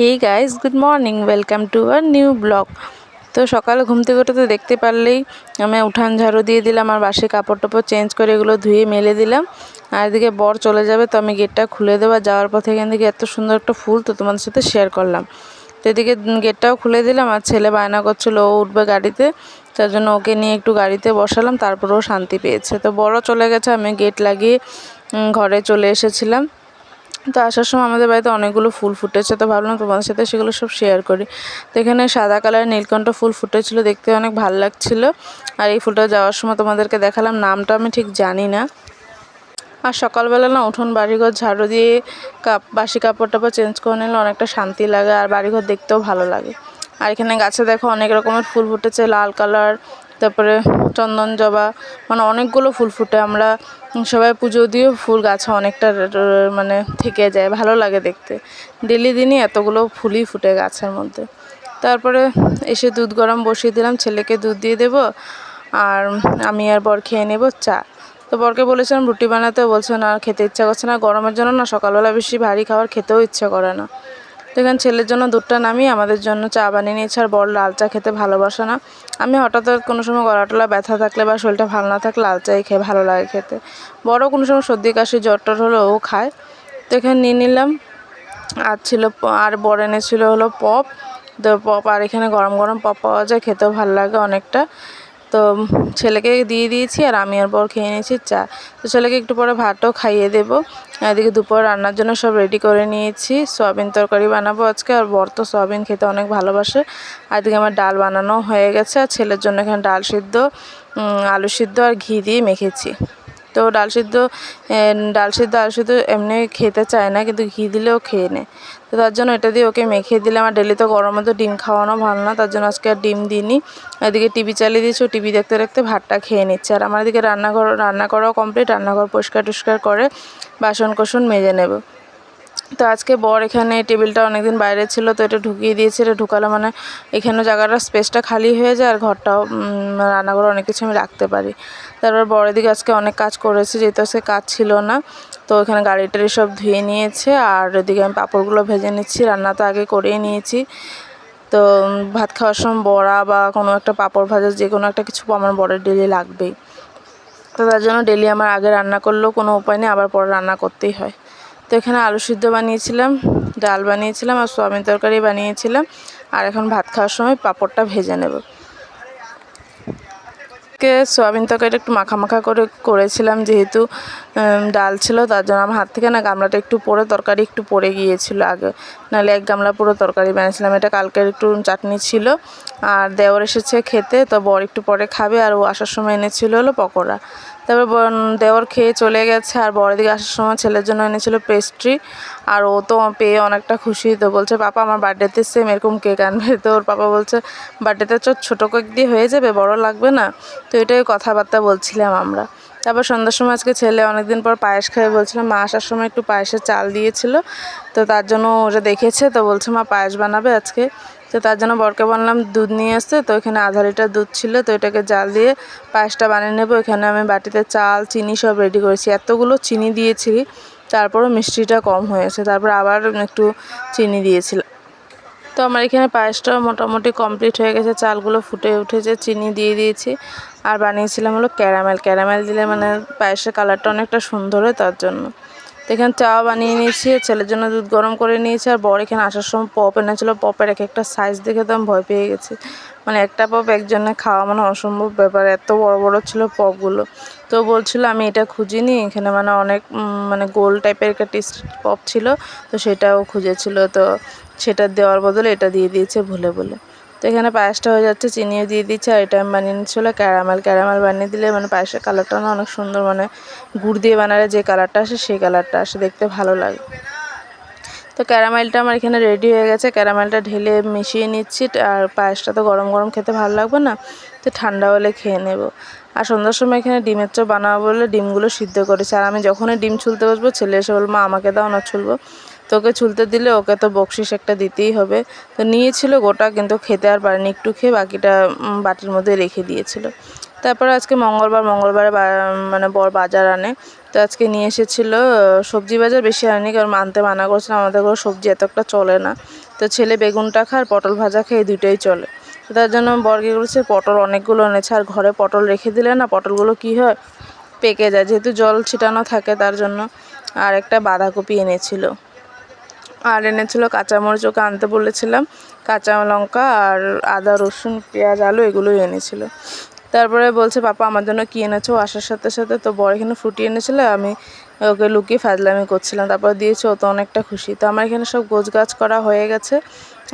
Hey guys good morning welcome to our new vlog তো সকালে ঘুম থেকে উঠে তো দেখতে পারলেই আমি উঠান ঝাড়ু দিয়ে দিলাম, আর বাসি কাপড় টাপড় চেঞ্জ করে এগুলো ধুয়ে মেলে দিলাম। আর এদিকে বর চলে যাবে, তো আমি গেটটা খুলে দেওয়া যাওয়ার পথে এখান থেকে এত সুন্দর একটা ফুল তো তোমাদের সাথে শেয়ার করলাম। তো এদিকে গেটটাও খুলে দিলাম, আর ছেলে বায়না করছিল, ও উঠবে গাড়িতে। তার জন্য ওকে নিয়ে একটু গাড়িতে বসালাম তারপরেও শান্তি পেয়েছে। তো বড় চলে গেছে, আমি গেট লাগিয়ে ঘরে চলে এসেছিলাম। তো আসার সময় আমাদের বাড়িতে অনেকগুলো ফুল ফুটেছে, তো ভাবলাম তোমাদের সাথে সেগুলো সব শেয়ার করি। তো এখানে সাদা কালারের নীলকণ্ঠ ফুল ফুটেছিল, দেখতে অনেক ভালো লাগছিল। আর এই ফুলটা যাওয়ার সময় তোমাদেরকে দেখালাম, নামটা আমি ঠিক জানি না। আর সকালবেলা না উঠোন, বাড়িঘর ঝাড়ু দিয়ে কাপ, বাসি কাপড় টাপড় চেঞ্জ করে নিলে অনেকটা শান্তি লাগে, আর বাড়িঘর দেখতেও ভালো লাগে। আর এখানে গাছে দেখো অনেক রকমের ফুল ফুটেছে, লাল কালার, তারপরে চন্দন জবা মানে অনেকগুলো ফুল ফুটে। আমরা সবাই পুজো দিয়েও ফুল গাছে অনেকটা মানে থেকে যায়, ভালো লাগে দেখতে। ডেলি দিনই এতগুলো ফুলই ফুটে গাছের মধ্যে। তারপরে এসে দুধ গরম বসিয়ে দিলাম, ছেলেকে দুধ দিয়ে দেবো, আর আমি আর বর খেয়ে নেব চা। তো বরকে বলেছিলাম, রুটি বানাতে বলছে, না, খেতে ইচ্ছা করছে না, গরমের জন্য না, সকালবেলা বেশি ভারী খাবার খেতেও ইচ্ছা করে না। তো এখানে ছেলের জন্য দুধটা নামিয়ে আমাদের জন্য চা বানিয়ে নিয়েছে, আর বড় লাল চা খেতে ভালোবাসে না। আমি হঠাৎ কোনো সময় গলা টলা ব্যথা থাকলে বা শরীরটা ভালো না থাকলে লাল চাই খেয়ে ভালো লাগে খেতে। বড় কোনো সময় সর্দি, কাশি, জ্বর টর হলো ও খায়। তো এখানে নিয়ে নিলাম। আর ছিল আর বড় এনেছিল হলো পপ। তো পপ আর এখানে গরম গরম পপ পাওয়া যায়, খেতেও ভালো লাগে অনেকটা। তো ছেলেকে দিয়ে দিয়েছি আর আমি আর বর খেয়ে নিয়েছি চা। তো ছেলেকে একটু পরে ভাতও খাইয়ে দেবো। এদিকে দুপুর রান্নার জন্য সব রেডি করে নিয়েছি। সয়াবিন তরকারি বানাবো আজকে, আর বর তো সয়াবিন খেতে অনেক ভালোবাসে। আর এদিকে আমার ডাল বানানো হয়ে গেছে, আর ছেলের জন্য এখানে ডাল সিদ্ধ আলু সিদ্ধ আর ঘি দিয়ে মেখেছি। তো ডাল সিদ্ধ ডাল সিদ্ধ, আলু সিদ্ধ এমনি খেতে চায় না, কিন্তু ঘি দিলেও খেয়ে নেয় তো তার জন্য এটা দিয়ে ওকে মেখে দিলে আমার ডেলি তো গরমে তো ডিম খাওয়ানো ভালো না, তার জন্য আজকে আর ডিম দিইনি। এদিকে টিভি চালিয়ে দিয়েছি টিভি দেখতে দেখতে ভাতটা খেয়ে নিচ্ছে। আর আমার এদিকে রান্নাঘর রান্না করাও কমপ্লিট রান্নাঘর পরিষ্কার টুষ্কার করে বাসন কোসন মেজে নেব। তো আজকে বর এখানে টেবিলটা অনেকদিন বাইরে ছিল, তো এটা ঢুকিয়ে দিয়েছে। এটা ঢুকালে মানে এখানে জায়গাটা স্পেসটা খালি হয়ে যায় আর ঘরটাও রান্নাঘরে অনেক কিছু আমি রাখতে পারি। তারপর বড় দিকে আজকে অনেক কাজ করেছে, যেহেতু আজকে কাজ ছিল না। তো এখানে গাড়ি টাড়ি সব ধুয়ে নিয়েছে আর ওদিকে আমি পাঁপড়গুলো ভেজে নিচ্ছি, রান্না তো আগে করেই নিয়েছি। তো ভাত খাওয়ার সময় বড়া বা কোনো একটা পাঁপড় ভাজা, যে কোনো একটা কিছু আমার বড়ের ডেলি লাগবেই। তো তার জন্য ডেলি আমার আগে রান্না করলেও কোনো উপায় নেই, আবার পরে রান্না করতেই হয়। তো এখানে আলু সিদ্ধ বানিয়েছিলাম, ডাল বানিয়েছিলাম আর সোয়াবিন তরকারি বানিয়েছিলাম। আর এখন ভাত খাওয়ার সময় পাঁপড়টা ভেজে নেব। কে সোয়াবিন তরকারিটা একটু মাখা করে করেছিলাম, যেহেতু ডাল ছিল, তার জন্য আমার হাত থেকে না গামলাটা একটু পরে, তরকারি একটু পড়ে গিয়েছিল আগে। নাহলে এক গামলা পুরো তরকারি বানিয়েছিলাম। এটা কালকের একটু চাটনি ছিল। আর দেওয়ার এসেছে খেতে, তো বর একটু পরে খাবে। আর ও আসার সময় এনেছিল হলো পকোড়া। তারপর দেওর খেয়ে চলে গেছে, আর বড় দিকে আসার সময় ছেলের জন্য এনেছিল পেস্ট্রি আর ও তো পেয়ে অনেকটা খুশি তো বলছে, পাপা, আমার বার্থডেতে সেম এরকম কেক আনবে। তো ওর পাপা বলছে বার্থডেতে চ ছোটো কেক দিয়ে হয়ে যাবে, বড় লাগবে না। তো এটাই কথাবার্তা বলছিলাম আমরা। তারপর সন্ধ্যার সময় আজকে ছেলে অনেকদিন পর পায়েস খাবে বলছিলাম মা আসার সময় একটু পায়েসের চাল দিয়েছিল। তো তার জন্য ওটা দেখেছে, তো বলছে, মা পায়েস বানাবে আজকে। তো তার জন্য বরকে বললাম, দুধ নিয়ে আসতে তো এখানে আধা লিটার দুধ ছিল, তো এটাকে জাল দিয়ে পায়েসটা বানিয়ে নেব। এখানে আমি বাটিতে চাল, চিনি সব রেডি করেছি। এতগুলো চিনি দিয়েছি, তারপরও মিষ্টিটা কম হয়েছে। তারপর আবার একটু চিনি দিয়েছিলাম তো আমার এখানে পায়েসটা মোটামুটি কমপ্লিট হয়ে গেছে। চালগুলো ফুটে উঠেছে, চিনি দিয়ে দিয়েছি। আর বানিয়েছিলাম হলো ক্যারামেল। ক্যারামেল দিলে মানে পায়েসের কালারটা অনেকটা সুন্দর হয় তার জন্য। তো এখানে চা বানিয়ে নিয়েছি ছেলের জন্য দুধ গরম করে নিয়েছি, আর বর এখানে আসার সময় পপ এনেছিলো, পপের এক একটা সাইজ দেখে তো আমি ভয় পেয়ে গেছি। মানে একটা পপ একজনে খাওয়া মানে অসম্ভব ব্যাপার, এত বড় বড় ছিল পপগুলো। তো বলছিল, আমি এটা খুঁজিনি, এখানে মানে অনেক মানে গোল টাইপের একটা টেস্ট পপ ছিল, তো সেটাও খুঁজেছিল, তো সেটা দেওয়ার বদলে এটা দিয়ে দিয়েছে ভুলে বলে। তো এখানে পায়েসটা হয়ে যাচ্ছে, চিনিও দিয়ে দিচ্ছে, আর এটা আমি বানিয়ে নিচ্ছিলো ক্যারামেল। ক্যারামেল বানিয়ে দিলে মানে পায়েসের কালারটা না অনেক সুন্দর মানে গুড় দিয়ে বানালে যে কালারটা আসে সেই কালারটা আসে, দেখতে ভালো লাগে। তো ক্যারামেলটা আমার এখানে রেডি হয়ে গেছে, ক্যারামেলটা ঢেলে মিশিয়ে নিচ্ছি, আর পায়েসটা তো গরম গরম খেতে ভালো লাগবে না, তো ঠান্ডা হলে খেয়ে নেব। আর সন্ধ্যার সময় এখানে ডিমের চপ বানাবো বলে ডিমগুলো সিদ্ধ করেছে, আর আমি যখনই ডিম ছুলতে বসবো, ছেলে এসে বলব, মা, আমাকে দাও না ছুলবো। তোকে ছুলতে দিলে ওকে তো বকশিস একটা দিতেই হবে। তো নিয়েছিল গোটা, কিন্তু খেতে আর পারেনি, একটু খেয়ে বাকিটা বাটির মধ্যে রেখে দিয়েছিল। তারপরে আজকে মঙ্গলবার, মঙ্গলবারে মানে বর বাজার আনে। তো আজকে নিয়ে এসেছিল সবজি বাজার বেশি আনেনি, কারণ মানতে মানা করছিলাম আমাদের ঘরে সবজি এত একটা চলে না। তো ছেলে বেগুনটা খায় আর পটল ভাজা খেয়ে দুটোই চলে। তো তার জন্য বর কী করেছে, পটল অনেকগুলো এনেছে, আর ঘরে পটল রেখে দিলে না, পটলগুলো কী হয়, পেকে যায়। যেহেতু জল ছিটানো থাকে তার জন্য, আর একটা বাঁধাকপি এনেছিল। আর এনেছিল কাঁচামরিচ, ওকে আনতে বলেছিলাম। কাঁচা লঙ্কা আর আদা, রসুন, পেঁয়াজ, আলু এগুলোই এনেছিল। তারপরে বলছে, পাপা, আমার জন্য কী এনেছো? আসার সাথে সাথে তো বড় এখানে ফুটি এনেছিল, আমি ওকে লুকিয়ে ফাজলামি করছিলাম। তারপর দিয়েছে, ও তো অনেকটা খুশি। তো আমার এখানে সব গোছ গাছ করা হয়ে গেছে।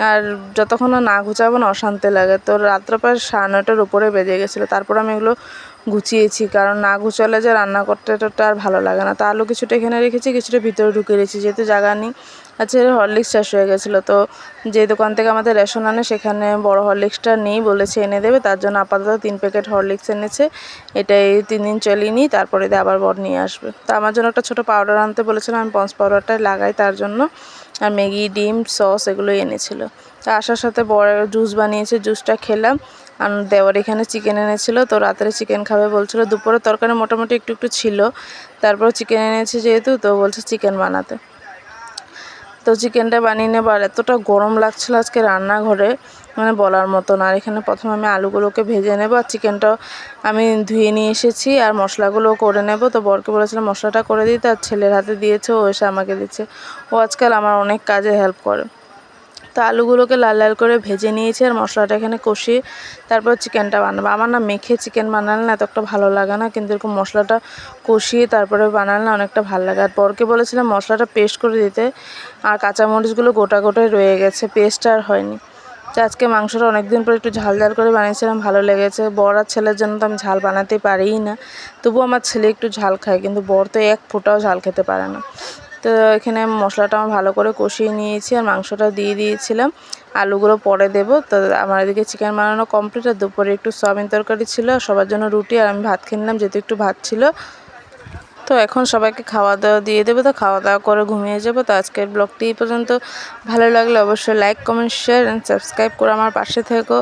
আর যতক্ষণ না গুছাবো না, অশান্তি লাগে। তো রাত্র প্রায় সাড়ে নটার উপরে বেজে গেছিল। তারপর আমি এগুলো গুছিয়েছি, কারণ না গুছালে যে রান্না করতে টোটা আর ভালো লাগে না। তা আলু কিছুটা এখানে রেখেছি, কিছুটা ভিতরে ঢুকিয়ে রেখেছি, যেহেতু জায়গা নেই। আচ্ছা হরলিক্স শেষ হয়ে গেছিল। তো যে দোকান থেকে আমাদের রেশন আনে, সেখানে বড় হরলিক্সটা নেই, বলেছে এনে দেবে। তার জন্য আপাতত তিন প্যাকেট হরলিক্স এনেছে। এটাই তিন দিন চালিয়ে নিই, তারপরে দিয়ে আবার বর নিয়ে আসবে। তো আমার জন্য একটা ছোটো পাউডার আনতে বলেছিলাম, আমি পন্স পাউডারটাই লাগাই তার জন্য। আর ম্যাগি, ডিম, সস এগুলোই এনেছিল। তা আসার সাথে বড় জুস বানিয়েছে, জুসটা খেলাম। আর দেওয়ার এখানে চিকেন এনেছিল, তো রাত্রে চিকেন খাবে বলছিল। দুপুরে তরকারি মোটামুটি একটু একটু ছিল, তারপর চিকেন এনেছে যেহেতু, তো বলছে চিকেন বানাতে। তো চিকেনটা বানিয়ে নেব, আর এতটা গরম লাগছিল আজকে রান্নাঘরে মানে বলার মতো না আর এখানে প্রথমে আমি আলুগুলোকে ভেজে নেব, আর চিকেনটাও আমি ধুয়ে নিয়ে এসেছি, আর মশলাগুলোও করে নেব। তো বরকে বলেছিলাম মশলাটা করে দিতে, আর ছেলের হাতে দিয়েছে, ও এসে আমাকে দিচ্ছে। ও আজকাল আমার অনেক কাজে হেল্প করে। তো আলুগুলোকে লাল লাল করে ভেজে নিয়েছি আর মশলাটা এখানে কষিয়ে তারপর চিকেনটা বানাবো। আমার না মেখে চিকেন বানালে না এত একটা ভালো লাগে না, কিন্তু এরকম মশলাটা কষিয়ে তারপরে বানালে না অনেকটা ভালো লাগে। আর পরকে বলেছিলাম মশলাটা পেস্ট করে দিতে, আর কাঁচামরিচগুলো গোটা গোটাই রয়ে গেছে, পেস্ট আর হয়নি। তো আজকে মাংসটা অনেক দিন পর একটু ঝাল ঝাল করে বানিয়েছিলাম, ভালো লেগেছে। বর আর ছেলের জন্য তো আমি ঝাল বানাতে পারিই না তবু আমার ছেলে একটু ঝাল খায়, কিন্তু বর তো এক ফোঁটাও ঝাল খেতে পারে না। তো এখানে মশলাটা আমার ভালো করে কষিয়ে নিয়েছি আর মাংসটা দিয়ে দিয়েছিলাম। আলুগুলো পরে দেব। তো আমার এদিকে চিকেন বানানো কমপ্লিট আর দুপুরে একটু সয়াবিন তরকারি ছিল সবার জন্য রুটি, আর আমি ভাত খেয়ে নিলাম, যেহেতু একটু ভাত ছিল। তো এখন সবাইকে খাওয়া দাওয়া দিয়ে দেবো। তো খাওয়া দাওয়া করে ঘুমিয়ে যাব। তো আজকের ব্লগটি এই পর্যন্ত। ভালো লাগলে অবশ্যই like comment share and subscribe করে আমার পাশে থেকো।